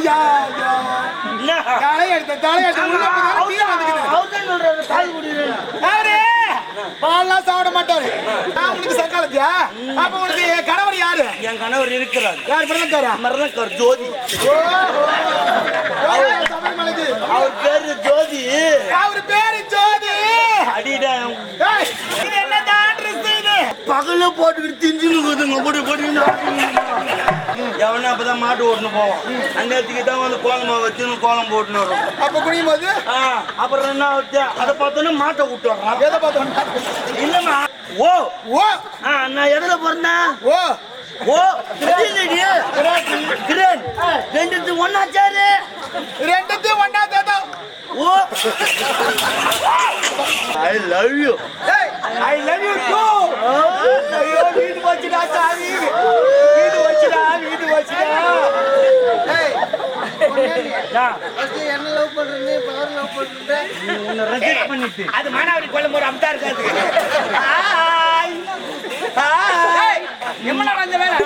ஐயா ஐயா. என்ன? தலை எடுத்த தலை எடுத்த உள்ள போனாலும் தீ வந்துக்குது. அவர்தான் சொல்றாரு, பால் குடிக்கிறேன்னு. அவரு பால்லாம் சாப்பிட மாட்டாரு. நான் உனக்கு சக்காலத்தியா? அப்ப உனக்கு கணவர் யாரு? என் கணவர் இருக்கிறார். யார் பிரதமக்காரா மரணக்கார் ஜோதி. அவர் பேரு ஜோதி. அவர் பேரு ஜோதி. அடிடா ஏய், இது என்ன தான் ட்ரெஸ் இது பகல போட்டுக்கிட்டு திஞ்சுன்னு இருக்குதுங்க. போட்டு எவனா அப்பதான் மாட்டு ஓட்டுன்னு போவோம் அந்நேரத்துக்கு தான் வந்து கோலம் வச்சுன்னு கோலம் போட்டுன்னு வரும் அப்ப குனியும் போது அப்புறம் என்ன ஆச்சு? அதை பார்த்தோன்னே மாட்டை விட்டு வர்றான். எதை பார்த்தோம் இல்லம்மா ஓ. ஓ. நான் எதுல பிறந்தேன்? ஓ. ஓ கிரேன் ரெண்டு ஒன்னாச்சாரு ரெண்டுத்தையும் ஒண்ணா சேர்த்தோம் ஓ. I love you. I love you too ஐயோ வீடு வச்சுடா சாமி வீடு வச்சுடா வீடு வச்சுடா ஏய் என்ன லவ் பண்றேன்னு இப்ப அவர் லவ் பண்றேன் உன்னை ரெஜெக்ட் பண்ணிட்டு. அது மானாவரி கொல்லும் போது அம்தா இருக்காது. ஹாய் ஹாய் எம்மனா வந்த வேலை?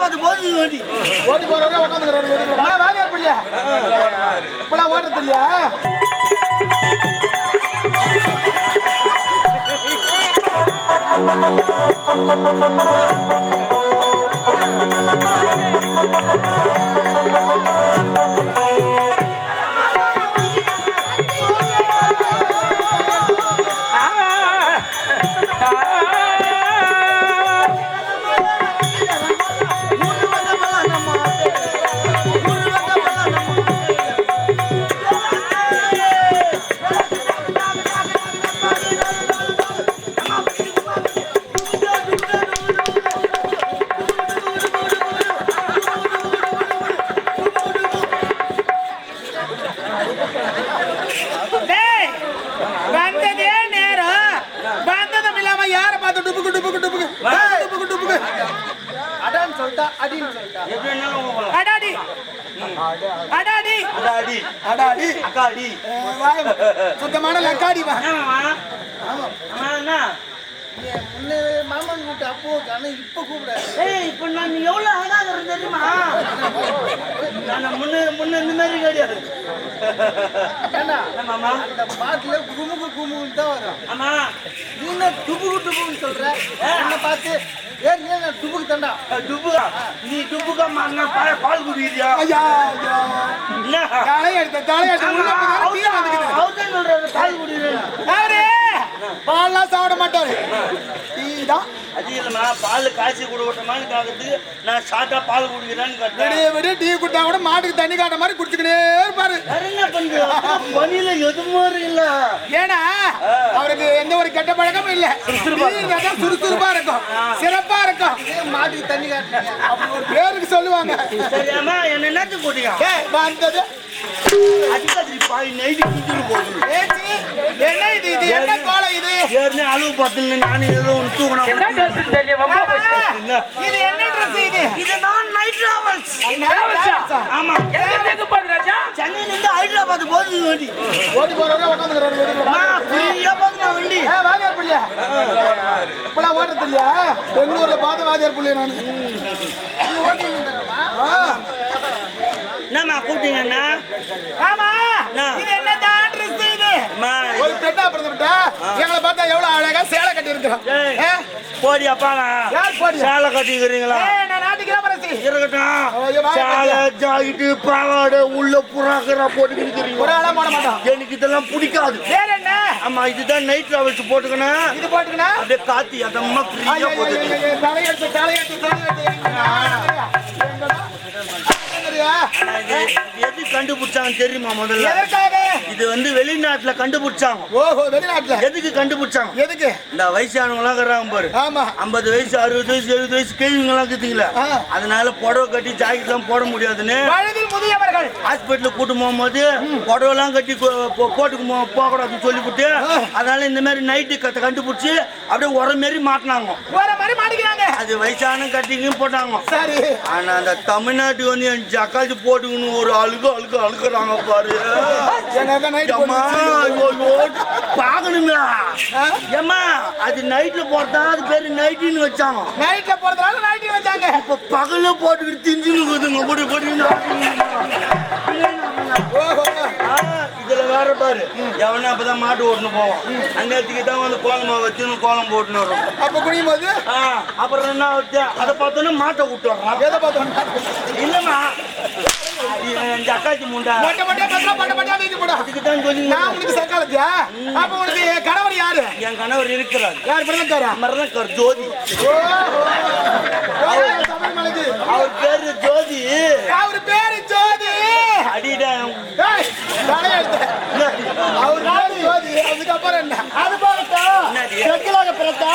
பார்த்து ஹைதராபாத் போகுது வண்டி. ஓடி போறவங்க உட்காந்துக்கிறாங்க வேலையா பிள்ளையா. இப்பெல்லாம் ஓட்டுறது இல்லையா டேய் வந்ததே நேரம். வந்ததும் இல்லாம யார பார்த்து டுப்புக்கு டுப்புக்கு டுப்புக்கு? டுப்புக்கு டுப்புக்கு? அடான்னு சொல்லிட்டா அடின்னு சொல்லிட்டா. அடாடி. அடாடி. அடாடி. அடாடி. அக்காடி. சுத்தமான லக்காடி வா. முன்ன மாமன் கூப்பிட்டு அப்போ ஆனா இப்ப கூப்பிடாது ஏய் இப்போ நான் எவ்வளவு அழகாக இருந்தேன் தெரியுமா? நான் முன்ன முன்ன இந்த மாதிரி கிடையாது. அந்த பாட்டுல குமுகு குமுகுன்னு தான் வரும். ஆமா நீ என்ன டுபுகு டுபுகுன்னு சொல்ற? என்ன பார்த்து ஏன் ஏன் நான் டுபுக்கு தண்டா? நீ டுப்புகா மாறினா பால் பால் குடிக்கிறியா? ஐயா ஐயா. என்ன? தலை எடுத்த தலை எடுத்த உள்ள போனாலும் தீ வந்துக்குது. அவர்தான் சொல்றாரு பால் குடிக்கிறேன்னு. அவரு பால்லாம் சாப்பிட மாட்டாரு. தான். அது இல்லைம்மா பால் காய்ச்சி கொடுக்கட்டமான்னு கேட்கறதுக்கு நான் பால் குடிக்கிறேன்னு கேட்டேன். விடிய விடிய டீ குடித்தா கூட மாட்டுக்கு தண்ணி காட்ட மாதிரி குடிச்சுக்கிட்டே இருப்பாரு. வேற என்ன பண்றது? பணியில எதுவும் இல்ல. ஏன்னா அவருக்கு எந்த ஒரு கெட்ட பழக்கமும் இல்ல. சுறுசுறுப்பா இருக்கும். சிறப்பா இருக்கும். மாட்டுக்கு தண்ணி ஒரு பேருக்கு சொல்லுவாங்க. சரியாமா என்ன என்னத்து போட்டியா ஏய், வந்தது. என்ன இது? இது என்ன கோலம் இது? ஏற்கனவே அளவு நானும் ஏதோ ஒன்று தூக்கணும் என்ன ட்ரெஸ் தெரியும்? ரொம்ப போச்சு என்ன? இது என்ன ட்ரெஸ் இது? இது நான் நைட் டிராவல்ஸ் ஆமா. எங்க பாத்து ராஜா? சென்னையில இருந்து ஹைதராபாத் போகுது வண்டி. ஓடி போறவங்க உட்காந்துக்கிறாங்க நான் ஃப்ரீயா போகுது வண்டி. வாதியார் பிள்ளையா? இப்பெல்லாம் ஓட்டுறது இல்லையா? பெங்களூர்ல பார்த்த வாதியார் பிள்ளைய நான்? என்னம்மா கூப்பிட்டீங்கன்னா ஆமா? இது என்ன தான் ட்ரெஸ் இது? அம்மா, ஒரு பெண்ணா பிறந்துட்டா எங்களை பார்த்தா எவ்வளவு அழகா சேலை கட்டி இருக்கிறோம் ஏய், போடி அப்பாடா யார் போடியா? சேலை கட்டிக்கிறீங்களா? நான் நாட்டுக்கு இருக்கட்டும். சேலை ஜாக்கெட்டு பாவாடை உள்ள புறாக்கரா போட்டுக்கிறீங்க ஒரு ஆளா போட எனக்கு இதெல்லாம் பிடிக்காது. வேற என்ன? ஆமா இதுதான் நைட் டிராவல்ஸ் போட்டுக்கணும். இது போட்டுக்கணும்? அப்படியே காத்தி அதம்மா ஃப்ரீயா போட்டுக்கணும் தலையெடுத்து தலையெடுத்து தலையெடுத்து எது கண்டுபிடிச்சாங்க தெரியுமா முதல்ல? இது வந்து வெளிநாட்டுல கண்டுபிடிச்சாங்க. ஓஹோ வெளிநாட்டுல? எதுக்கு கண்டுபிடிச்சாங்க? எதுக்கு? இந்த வயசானவங்க எல்லாம் இருக்கிறாங்க பாரு. ஆமா. ஐம்பது வயசு அறுபது வயசு எழுபது வயசு கேள்விங்க எல்லாம் இருக்குதுங்களா. அதனால புடவை கட்டி ஜாக்கெட் எல்லாம் போட முடியாதுன்னு முதியவர்கள். ஹாஸ்பிட்டலுக்கு கூட்டு போகும்போது புடவெல்லாம் கட்டி கோ- போ- கோட்டுக்கு போ- போகக்கூடாதுன்னு சொல்லிவிட்டு அதனால இந்த மாதிரி நைட்டு கண்டுபிடிச்சி அப்படியே உர மாரி மாட்டினாங்க. வேற மாதிரி மாட்டிக்கிறாங்க. அது வயசான கட்டிங்கும் போட்டாங்க. சரி. ஆனா அந்த தமிழ்நாட்டுக்கு வந்து என் ஜக்காத்தி போட்டுக்கணும் ஒரு அழுகு அழுகு அழுகுறாங்க பாரு. ஆ? ஏம்மா அது நைட்ல போறதா? அது பேரு நைட்டின்னு வச்சாங்க. நைட்ல போறதுனால நைட்டு வச்சாங்க. இப்ப பகல்ல போட்டுக்கிட்டு திஞ்சுன்னு போட்டு போட்டு ஓஹோ. இதுல வேற பாரு. எவனா அப்பதான் மாட்டு ஓட்டுன்னு போவான். அந்நேரத்துக்கு தான் வந்து கோலமா வச்சுன்னு கோலம் போட்டுன்னு வரும். அப்ப குனியும் போது அப்புறம் என்ன ஆச்சு? அதை பார்த்தோன்னா மாட்டை விட்டு வர்றான் எதை பார்த்தோம் இல்லம்மா. அக்காச்சி முண்டா. மொட்டை பத்திரம் மொட்டை மொட்டையா வீசி போடா. அதுக்கு தான் சொல்லி நான் உனக்கு சக்காலத்தியா அப்ப உனக்கு கணவர் யாரு? என் கணவர் இருக்கிறார். யார் பிரதமர் மரணக்கர் ஜோதி சபரிமலைக்கு அவர் பேரு ஜோதி அவர் பேரு ஜோதி அடிடா ஏய், தலையெழுத்து. அவர் பேரு ஜோதி அதுக்கப்புறம் என்ன அது போகட்டும் என்னடி? செக்கிலாக பிறந்தா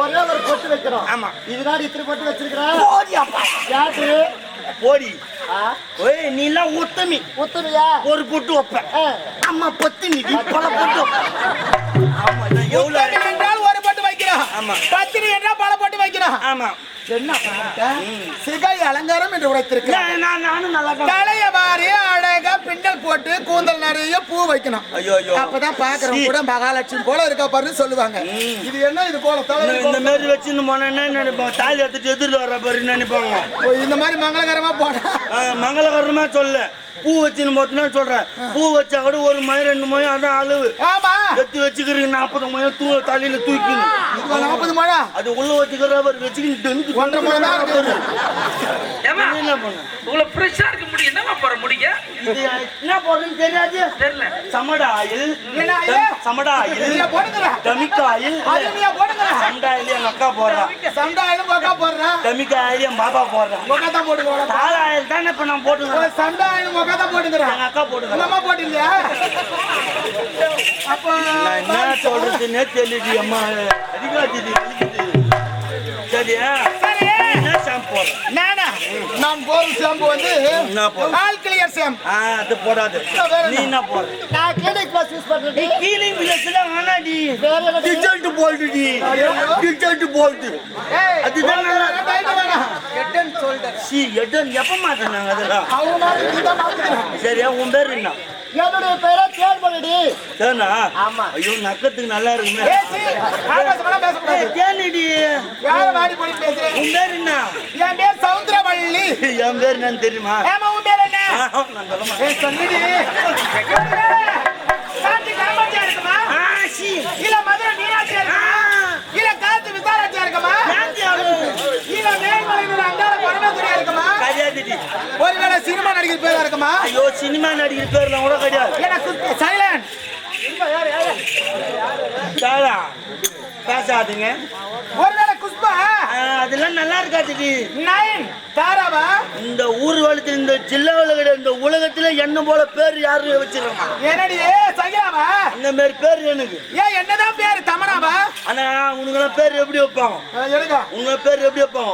ஒரே ஒரு பொட்டு வைக்கிறோம். ஆமா. இதுதான் இத்தனை பொட்டு வச்சிருக்கிறேன் போடி அப்பா. யாரு போடி. ஓய் நீ எல்லாம் உத்தமி உத்தமையா ஒரு பொட்டு வைப்ப. அம்மா பத்தினி நீ பல பொட்டு. ஆமா எவ்வளவு என்றால் ஒரு பொட்டு வைக்கிறோம். ஆமா. பத்தினி என்றால் பல பொட்டு ஆமா. என்ன பண்ணிட்ட? சிகை அலங்காரம் என்று நான்- நானும் நல்லா தான் தலைய வாரி அழகா பிண்டல் போட்டு கூந்தல் நிறைய பூ வைக்கணும். அப்பதான் பாக்குறவங்க கூட மகாலட்சுமி போல இருக்கா பாருன்னு சொல்லுவாங்க. இது என்ன இது போல இந்த- மாதிரி வச்சுன்னு போனா என்ன நினைப்பாங்க தாலி எடுத்துட்டு எதிரில் வர பாரு நினைப்பாங்க இந்த மாதிரி மங்களகரமா போனா? மங்களகரமா சொல்ல. பூ வச்சுன்னு போட்டுனா சொல்றேன். பூ வச்சா கூட ஒரு மயம் ரெண்டு மயம் அதான் அளவு ஆமா. எத்தி வச்சுக்கிறீங்க நாற்பது மயம் தூ தலையில இது நாற்பது மழை அது உள்ள வச்சுக்கிற அவர் வச்சுக்கிட்டு ஒன்றரை இருக்குது. ஏமா என்ன பண்ண இவ்வளவு ஃப்ரெஷ்ஷா இருக்க முடியும் போற இது என்ன போடுறதுன்னு தெரியாது. தெரியல. சமடா ஆயில் என்ன ஆயில்? சமடா நீயா ஆயில் போடுங்கிற டமிக்கா ஆயில் அது நீயா போடுங்கிற சண்டா ஆயில் எங்க அக்கா போடுறா. சண்டாயிலும் கொக்கா போடுறேன் டமிக்கா ஆயில் என் பாப்பா போடுறா. கொக்கா தான் போட்டுக்கிறோம் தாள ஆயில் தானே இப்ப நான் போட்டுக்கிறேன். சண்டாயிலும் கொக்கா தான் போட்டுக்கிறேன் எங்க அக்கா உங்க போட்டுக்கிறேன் அம்மா போட்டில்லையா அப்போ நான் என்ன சொல்றதுன்னே தெரியல அம்மா. அதிகாரி சரியா? நானா நான் போற ஷாம்பு வந்து. ஆல் கிளியர் ஷாம்பு அது போடாது. நீ என்ன? போடுற நான் கிளினிக் பிளஸ் யூஸ் போல்டு நல்லா- டைட் வேணாம் ஹெட் ஷோல்டர் சி எட்டன் எப்ப மாத்தினாங்க அதெல்லாம்? அவங்க மாதிரி நீ சரியா உன் பேர் என்ன? என்னுடைய பேரை தேன்மொழி தேனா? ஆமா. ஐயோ நக்கத்துக்கு நல்லா இருக்குமே. தேனிடி. யார வாடி போய் பேசுறேன் உன் பேர் என்ன? என் பேர் சவுந்தரவள்ளி. என் பேர் என்னன்னு தெரியுமா? ஏமா உன் பேர் என்ன? நான் சொல்ல மாட்டேன். ஏய் சொல்லுடி. காந்தி காமாட்சியா இருக்குமா. இல்ல மதுரை மீனாட்சியா இருக்குமா? இல்ல காந்தி விசாலாட்சியா இருக்குமா? ஒருவேளை சினிமா நடிகர் பேரா இருக்குமா? ஐயோ சினிமா நடிகர் பேர்லாம் கூட கிடையாது. தாரா பேசாதீங்க. ஒருவேளை குஷ்பா? அதெல்லாம் நல்லா இருக்காதுடி நைன் தாராவா? இந்த ஊர் வளத்துல இந்த ஜில்லாவில் கிடையாது இந்த உலகத்துல என்ன போல பேர் யாரு வச்சிருக்காங்க? என்னடி சைலாவா மாதிரி பேர் எனக்கு. ஏன் என்னதான் பேரு தமனாவா? ஆனா உனக்கெல்லாம் பேர் எப்படி வைப்பாங்க? உங்க பேர் எப்படி வைப்பாங்க?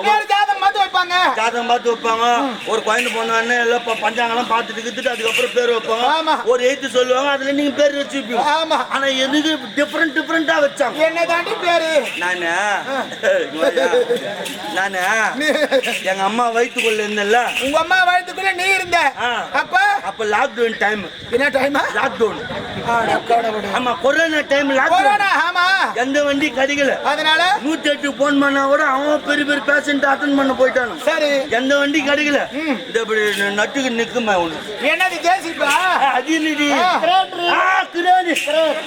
பார்த்து வைப்பாங்க. ஜாதகம் பார்த்து வைப்பாங்க. ஒரு குழந்தை பொண்ணு எல்லாம் பஞ்சாங்கெல்லாம் பார்த்துட்டு கித்துட்டு அதுக்கப்புறம் பேர் ஆமா. வைப்பாங்க ஒரு எழுத்து சொல்லுவாங்க அதுல நீங்க பேர் வச்சு வைப்பீங்க. ஆமா. ஆனா எனக்கு டிஃப்ரெண்ட் டிஃப்ரெண்டா வச்சாங்க? என்ன தாண்டி பேரு? நானு நானு எங்க அம்மா வயிற்றுக்குள்ள இருந்தேன்ல. உங்க அம்மா வயித்துக்குள்ள நீ இருந்த. அப்ப? அப்ப லாக்டவுன் டைம் என்ன டைமா லாக்டவுன் ஆமா கொரோனா டைம் கொரோனா ஆமா. எந்த வண்டி கிடைக்கல. அதனால? நூத்தி எட்டு போன் பண்ணா கூட அவன் பெரிய பெரிய பேஷண்ட் அட்டன் பண்ண போயிட்டானு? சரி. எந்த வண்டி கிடைக்கல இது அப்படி நட்டுக்கு நிக்குமா ஒண்ணு என்னது ஜேசிப்பா அது இல்லடி. கிரேனு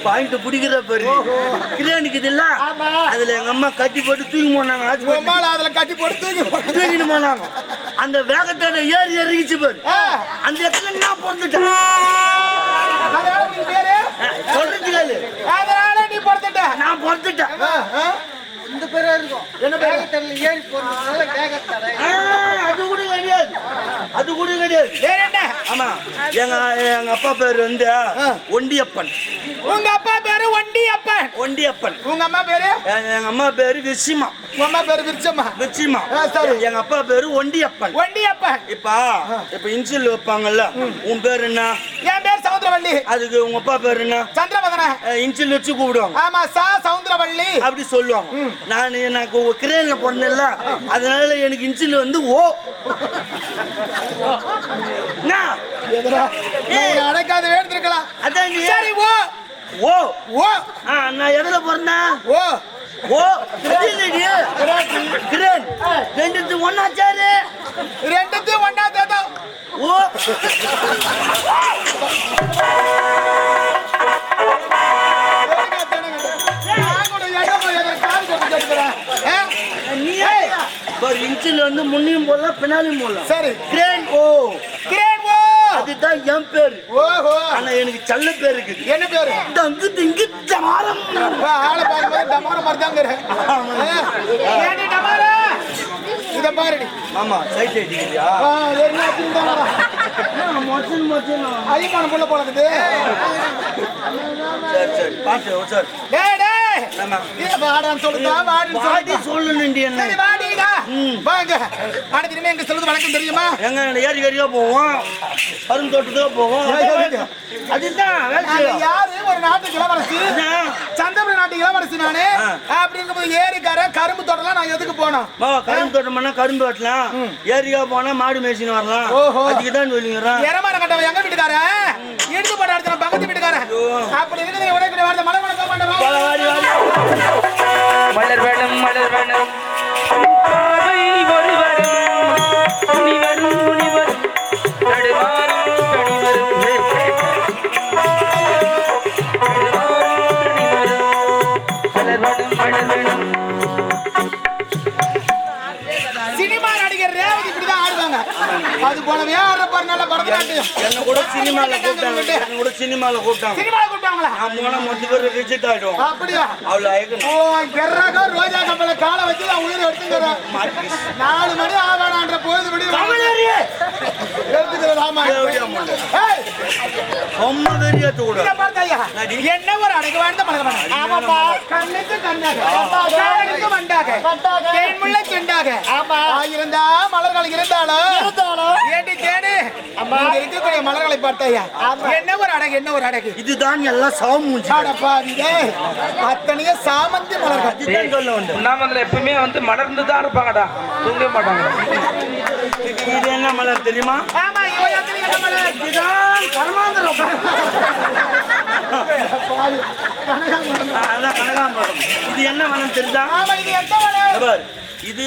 பாயிண்ட் பிடிக்கிற பாரு. கிரேனுக்கு ஆமா. அதுல எங்க அம்மா கட்டி போட்டு தூக்கி போனாங்க அதுல கட்டி போட்டு தூக்கி தூக்கிட்டு போனாங்க. அந்த வேகத்தோட ஏறி இறங்கிச்சு பாரு. அந்த இடத்துல நான் பிறந்துட்டேன். பேரு? சொல்றது அதனால நீ பொறுத்துட்ட நான் பிறந்துட்டேன். ஆ. இந்த பேரா இருக்கும். என்ன பேரு? ஏறி போறதுனால அது கூட கிடையாது. அது கூட கிடையாது. வேற என்ன? ஆமா. எங்க எங்க அப்பா பேர் வந்து ஒண்டியப்பன். உங்க அப்பா பேரு ஒண்டி அப்பன் ஒண்டியப்பன். உங்க அம்மா பேரு? எங்க அம்மா பேரு விசிமா உங்க அம்மா பேரு விருச்சம்மா விச்சிமா ஆ, சரி. எங்க அப்பா பேரு ஒண்டியப்பன். ஒண்டி அப்பன் இப்ப இப்ப இன்சில் வைப்பாங்கல்ல உன் பேர் என்ன? என் பேர் சவுந்தரவள்ளி. அதுக்கு உங்க அப்பா பேர் என்ன? சந்திரமதன. இன்சில் வச்சு கூப்பிடுவாங்க. ஆமா சா சவுந்தரவள்ளி. அப்படி சொல்லுவாங்க. நான் எனக்கு கிரேன்ல பிறந்தேன்ல அதனால எனக்கு இன்சில் வந்து ஓ. அடைக்காத வேண்டிருக்கலாம் அதான் சரி ஓ. ஓ. ஓ. ஆ, நான் எதுல பிறந்தேன்? ஓ. ஓ. கிரேன். ரெண்டு ஒன்னாச்சாரு ரெண்டுத்தையும் ஒன்னா தேதம் ஓ. ஒரு இன்ச்சில் வந்து முன்னையும் போடலாம் பின்னாலையும் போடலாம். சரி. கிரேன் ஓ. கிரேன் ஓ. அதுதான் என் பேரு. ஓஹோ. ஆனா எனக்கு செல்ல பேர் இருக்குது என்ன பேரு? தங்கு திங்கு அப்பா, ஆளை பாரும்போது டமார மாதிரி தாங்க ஏடி டமார இத பாருடி. ஆமா சைட் அடிக்கிறியா ஆ, என்ன திருந்தாடா மொச்சன் மொச்சன் ஐயமான புள்ள போலக்குது சரி சரி பாத்து சார். டேய் டேய். வாடான்னு வாடின்னு என்ன? வாடிடா ம். வாங்க. அன்னைக்கு இனிமே எங்க சொல்லுது வணக்கம் தெரியுமா? எங்க ஏரி கறியா போவோம்? பரும் தோட்டத்துக்கு போவோம். அதுதான் யாரு? ஒரு நாட்டுக்கு இளவரசி. அதான். சந்திரபுரி நாட்டு இளவரசி நானு. ஆ. அப்படி இருக்கும்போது ஏரிக்கார கரும்பு தோட்டம்லாம் நான் எதுக்கு போனோம்? கரும்பு தோட்டம் பண்ணா கரும்பு வெட்டலாம். ஏரியா போனா மாடு மேய்ச்சின்னு வரலாம். ஓஹோ. அதுக்கு தான் கட்டவன் எங்க வீட்டுக்கார? எடுத்து போட்ட அடுத்த பக்கத்து வீட்டுக்கார. அப்படி இருக்குது உனக்கு வார்த்தை மலை வாடி வாடி மலர் வேணும் மலர் வேணும். அது போலவே ஆடுற பாரு நல்ல பரதநாட்டியம். என்ன கூட சினிமால கூப்பிட்டாங்க. என்ன கூட சினிமால கூப்பிட்டாங்க. சினிமா கூப்பிட்டாங்களா? நான் போனா மொத்த பேர் ரிஜெக்ட் ஆயிடும் அப்படியா? அவ்வளவு ஐக்கணும் ஓ கெர்ராக ரோஜா கம்பல காலை வச்சு நான் உயிர் எடுத்துக்கிறேன் நாலு மணி ஆவானான்ற பொழுது மணி எடுத்துக்கிறேன் என்ன ஒரு அடக்கு வாழ்ந்த மனிதன் ஆமாப்பா. கண்ணுக்கு கண்ணாக. காலுக்கு வண்டாக தேன்முள்ள செண்டாக. இருந்தா மலர்கள் இருந்தாலும். ஏண்டி தேடு இங்க இருக்கக்கூடிய மலர்களை பார்த்தாயா? என்ன ஒரு அடகு என்ன ஒரு அடகு? இதுதான் எல்லாம் சாமூஞ்சி. அத்தனையும் சாமந்தி மலர்கள். சொல்ல வந்தேன். உண்ணாமதுல எப்பவுமே வந்து மலர்ந்து தான் இருப்பாங்கடா. தூங்க மாட்டாங்க இது என்ன மலர் தெரியுமா? இதுதான் கர்மாந்திரம். அதான் கனகாம்பரம். இது என்ன வனம் தெரியுதா? இது எந்த மலர் இங்க பாரு. இது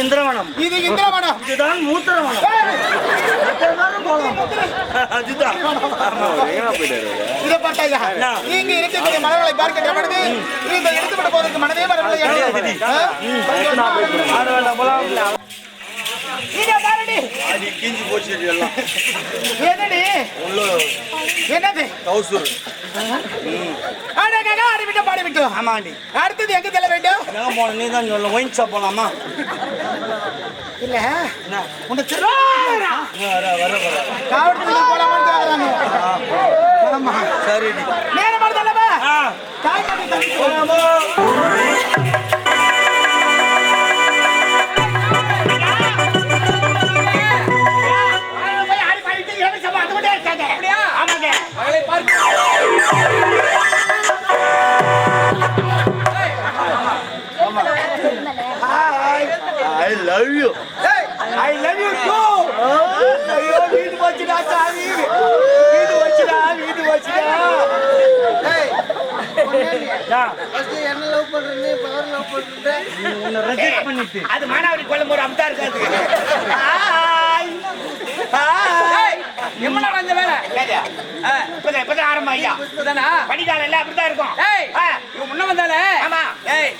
இந்திரவனம் இது இந்திரவனம் இதுதான் மூத்திரவனம் அதுதான். ஆமா. இதை பார்த்தாயா? என்ன? நீங்க இருக்கக்கூடிய மலர்களை பார்க்கின்ற பொழுது இந்த எடுத்துவிட போவதற்கு மனதே வரவில்லை. இதை பாருடி. அது கிஞ்சி போச்சு எல்லாம். என்னடி? உள்ள என்னது? கவுசூர் அடகடா ஆடிவிட்டு பாடிவிட்டு ஆமாண்டி. அடுத்தது எங்க செல்ல வேண்டும் எங்க போன நீ தான் சொல்ல ஒயின் ஷாப் போலாமா? இல்ல. என்ன? உன்னை திரும்ப வர வர. வர காவடி போலாமான்னு கேக்குறாங்க. ஆமா சரிடி. நேரம் வருதல்லவா ஆ. தாய் கட்டி தம்பி you I love you too ஐயோ வீடு வச்சுடா சாமி. வீடு வச்சுடா வீடு வச்சுடா. என்ன லவ் பண்றேன்னு பவர் லவ் பண்றேன் உன்னை ரெஜெக்ட் பண்ணிட்டு. அது மானாவரி கொள்ளும் போது அப்படிதான் இருக்காது. எம்மனா வந்த வேலை. இப்பதான் இப்பதான் ஆரம்பம் ஐயா. படிக்கால இல்ல அப்படிதான் இருக்கும். முன்ன வந்தானே ஆமா. ஏய்.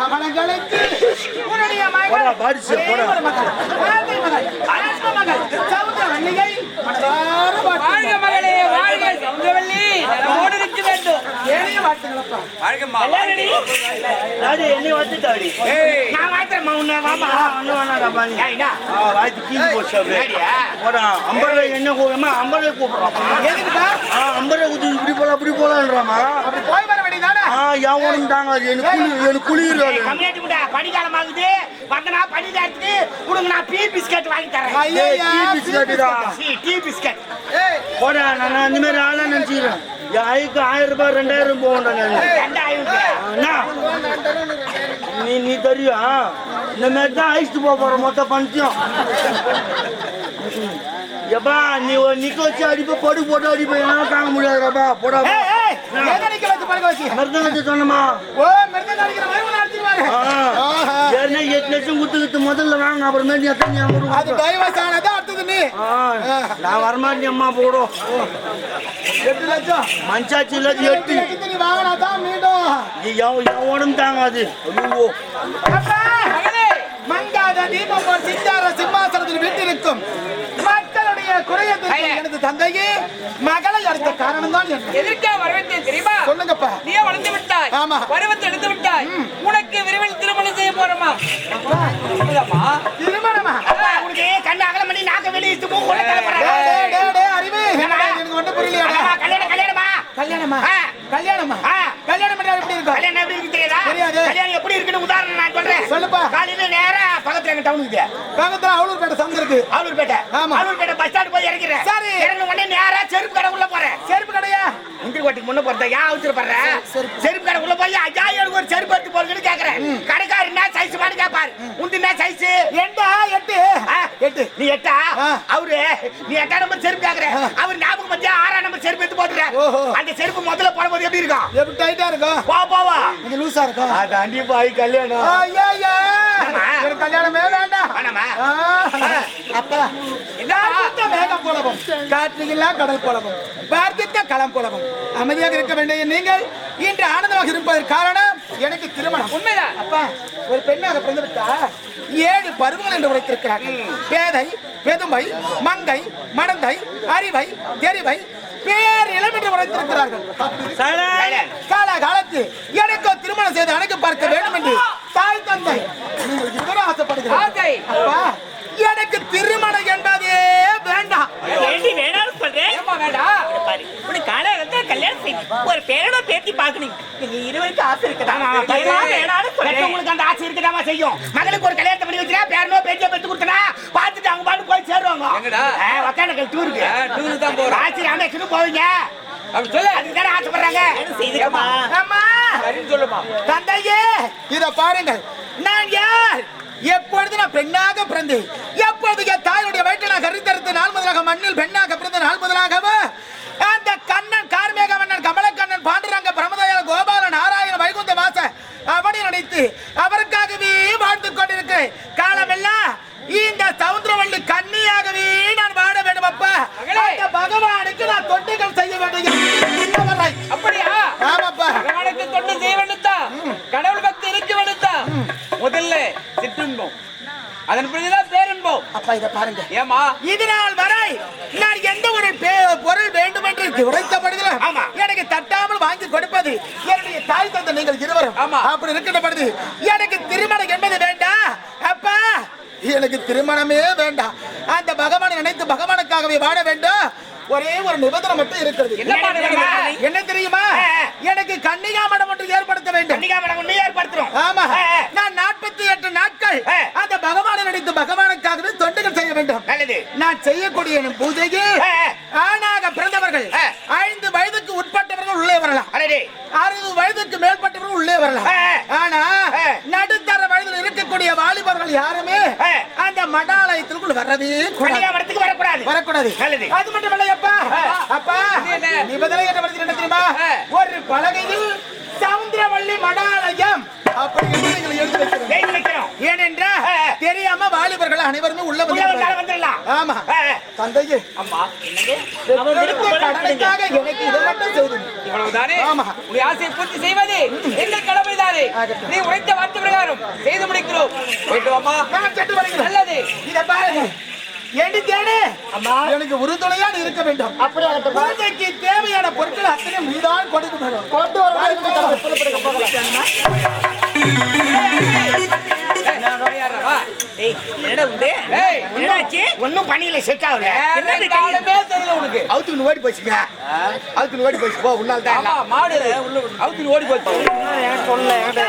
கமலங்களுக்கு உன்னுடைய மகள், ஒரே மகள், மகள், அழகு மகள், சௌந்தரவல்லியை மனதார வாழ்க. மகளே. வாழ்க சௌந்தரவல்லி நலமோடு இருக்க வேண்டும். ஏனைய வாழ்த்துங்களப்பா. டாடி என்னை நான் வாழ்த்துறேம்மா, உன்னை வாம்மா. ஒண்ணு வேணாடாப்பா நீ வாய்த்து கீழ் போச்சு அப்படியே? போடா ஐம்பது என்ன கூப்பிடுறாமா? எதுக்குப்பா? ஆ ஐம்பது குத்து இப்படி போலாம் அப்படி போலான்றாமா அப்படி போய் உடம்பு தாங்க எனக்கு எனக்கு குளிர் கம்மியாட்டி விட பனிக்காலம் ஆகுது வந்தனா பனி நேரத்துக்கு உனக்கு நான் டீ பிஸ்கட் வாங்கி தரேன். ஐயா, டீ பிஸ்கட் தான் சீ, டீ பிஸ்கட். ஏய், போடா நான் அந்த மாதிரி ஆளா நினைச்சுக்கிறேன். ஐக்கு ஆயிரம் ரூபாய் ரெண்டாயிரம் போகண்டா நீ நீ தெரியும் இந்த மாதிரி தான் அழைச்சிட்டு போக போற மொத்த பஞ்சம். எப்பா நீ நிக்க வச்சு அடிப்ப படு போட்டு அடிப்ப. என்னால தாங்க முடியாதுப்பா போடா முதல்ல வாங்க ஞாபகம் அது. டைவர்ஸ் ஆனது அடுத்தது நீ. நான் வரமாட்டேன் அம்மா போடும் எட்டு லட்சம். மஞ்சாச்சியில் எட்டு எட்டு. நீ வாங்கினா தான் மீண்டும். உடம்பு தாங்காது. ஐயோ. மங்காத தீபம் சிங்கார சிம்மாசனத்தில் வீட்டிருக்கும். குறையத்திற்கு எனது தந்தையே மகளை அடுத்த காரணம் தான் என்ன எதற்கா வரவேற்றேன் தெரியுமா? சொல்லுங்கப்பா. வளர்ந்து விட்டாய். ஆமா. பருவத்தை எடுத்து விட்டாய். உனக்கு விரைவில் திருமணம் செய்ய போறோமா? திருமணமா? உனக்கு கண்ணு அகலம் பண்ணி நாக்க வெளியே அறிவு. எனக்கு கல்யாணம் கல்யாணமா? கல்யாணமா? ஆ. கல்யாணமா? பண்ணா எப்படி இருக்கும்? கல்யாணம் எப்படி இருக்கு தெரியாதா? தெரியாது. கல்யாணம் எப்படி இருக்குன்னு உதாரணம் நான் சொல்றேன். சொல்லுப்பா. காலையில நேரா பக்கத்துல எங்க டவுனுக்கு பக்கத்துல அவளூர் பேட்டை சந்தை இருக்கு ஆலூர்பேட்டை ஆமா. ஆலூர்பேட்டை பஸ் ஸ்டாண்ட் போய் இறங்கிறேன் சரி. இறங்கின உடனே நேரா செருப்பு கடை உள்ள போறேன். செருப்பு கடையா? முந்திரி கோட்டைக்கு முன்ன போறத ஏன் அவசரப்படுற செருப்பு கடை உள்ள போய் ஐயா எனக்கு ஒரு செருப்பு எடுத்து போறதுன்னு கேக்குறேன். கடைக்காரர் என்ன சைஸ் மாதிரி கேப்பாரு? உந்து என்ன சைஸ் எட்டா எட்டு. எட்டு. நீ எட்டா. அவரு நீ எட்டா நம்பர் செருப்பு கேக்குற. அவர் ஞாபகம் வச்சு ஆறாம் நம்பர் செருப்பு எடுத்து போட்டுற. அந்த செருப்பு முதல்ல போடும்போது எப்படி இருக்கும்? எப்படி டைட்டா இருக்கும்? போ போவா கொஞ்சம் லூசா இருக்கும். அதாண்டி பாய் கல்யாணம். ஐயா. எனக்கு கல்யாணமே வேண்டாம். வேணாமா? அப்பா. பார்த்தித்த மேகம் போலவும். காற்றுகில்லா கடல் போலவும். பார்த்தித்த களம் போலவும். அமைதியாக இருக்க வேண்டிய நீங்கள் இன்று ஆனந்தமாக இருப்பதற்கு காரணம் எனக்கு திருமணம். உண்மைதான். அப்பா ஒரு பெண்ணாக பிறந்து விட்டா ஏழு பருவங்கள் என்று உரைத்திருக்கிறார்கள் பேதை பெதுமை மங்கை மடந்தை அறிவை தெரிவை பேர் இளம் என்று உரைத்திருக்கிறார்கள் கால காலத்து எனக்கு திருமணம் செய்து அணைக்க பார்க்க வேண்டும் என்று தாய் தந்தை நீங்கள் ஆசைப்படுகிறார். ஆசை. அப்பா எனக்கு திருமணம் என்பதே வேண்டாம். பாரு உனக்கு கல்யாணம் செய்யணும் ஒரு பேரோட பேத்தி பாக்கணும் நீங்க இருவருக்கு ஆசை இருக்குதா? ஆமா, வேணாம், வேணாம்னு சொல்றேன் பெற்றவங்களுக்கு அந்த ஆசை இருக்கதாமா செய்யும். மகளுக்கு ஒரு கல்யாணத்தை பண்ணி வச்சுனா பேரனோ பேட்டியோ பெத்து கொடுத்தனா பார்த்துட்டு அவங்க பாட்டு போய் சேருவாங்க எங்கடா? ஒக்கானக்கல் டூருக்கு. தான் போறோம். ஆச்சி போவீங்க அப்படி சொல்லு. அதுக்கு தானே ஆசைப்படுறாங்க. செய்துக்கமா அம்மா சரின்னு சொல்லுமா. தந்தையே இத பாருங்கள். நான் யார்? எப்பொழுது நான் பெண்ணாக பிறந்தேன்? எப்பொழுது என் தாயுடைய வயிற்று நான் கருத்தறுத்து நாள் முதலாக மண்ணில் பெண்ணாக பிறந்த நாள் முதலாகவோ. அந்த கண்ணன் கார்மேக மன்னன் கமலக்கண்ணன் பாண்டுரங்க பிரமதயால கோபால நாராயண வைகுந்த வாச அவனை நினைத்து அவருக்காகவே வாழ்ந்து கொண்டிருக்கிறேன். காலமெல்லாம் இந்த சவுந்தரவள்ளி கன்னியாகவே நான் வாழ வேண்டும் அப்பா. அந்த பகவானுக்கு நான் தொண்டுகள் செய்ய வேண்டும். அப்படியா? ஆமாப்பா. பகவானுக்கு தொண்டு செய்ய வேண்டுத்தான் கடவுள் பக்தி இருக்க வேண்டுத்தான் முதல்ல சிற்றின்பம் அதன் பிறகுதான் அப்பா இத பாருங்க. ஏமா இதனால் வரை நான் எந்த ஒரு பே- பொருள் வேண்டும் என்று உரைத்தப்படுகிற ஆமா. எனக்கு தட்டாமல் வாங்கி கொடுப்பது என்னுடைய தாய் தந்தை நீங்கள் இருவரும். ஆமா. அப்படி இருக்கின்றபடுது எனக்கு திருமணம் என்பது வேண்டாம் அப்பா எனக்கு திருமணமே வேண்டாம் அந்த பகவானை நினைத்து பகவானுக்காகவே வாழ வேண்டும். ஒரே ஒரு நிபந்தனை மட்டும் இருக்கிறது? என்ன தெரியுமா? எனக்கு கன்னிகா மடம் ஒன்று ஏற்படுத்த வேண்டும். கன்னிகா மேடம் ஒண்ணு ஏற்படுத்துறோம். ஆமா. நான் நாற்பத்தி எட்டு நாட்கள். அந்த பகவானை நினைத்து பகவானுக்காகவே செய்ய வேண்டும் நல்லது நான் செய்யக்கூடிய பூஜையில் ஆணாக பிறந்தவர்கள். ஐந்து வயதுக்கு உட்பட்டவர்கள் உள்ளே வரலாம் அறுபது வயதுக்கு மேற்பட்டவர்கள் உள்ளே வரலாம். ஆனா. நடுத்தர வயதில் இருக்கக்கூடிய வாலிபர்கள் யாருமே. அந்த மடாலயத்திற்குள் கூடாது மடத்துக்கு வரக்கூடாது வரக்கூடாது. அது மட்டும் இல்லையப்பா அப்பா என்ன? நிபந்தனை என்ன தெரியுமா. ஒரு பலகையில் சவுந்தரவள்ளி மடாலயம் அப்படி எழுதி வைக்கிறோம் ஏனென்றால் தெரியாம வாலிபர்கள் அனைவருமே உள்ள வந்துடலாம் ஆமா. தந்தையே. அம்மா கடனுக்காக எனக்கு இதை மட்டும் செய்து இவ்வளவுதானே? ஆமா. உடைய ஆசையை பூர்த்தி செய்வது எங்கள் கடமைதானே ஆகட்டும். நீ உரைத்த வார்த்தை பிரகாரம் செய்து முடிக்கிறோம். நல்லது. இத பாருங்க. எனக்கு உறுதுணையாக இருக்க வேண்டும். பூஜைக்கு தேவையான பொருட்கள் அத்தனை நீதான் கொடுக்க வேண்டும் கொண்டு வா. ஏய், என்னடா உண்டு? ஏய். என்னாச்சு? ஒண்ணும் பண்ணியில செட் ஆகல உனக்கு அவுத்து ஓடி போச்சுங்க அவுத்து ஓடி போச்சு போ உன்னால் தான் மாடு அவுத்து ஓடி போச்சு உண்டடி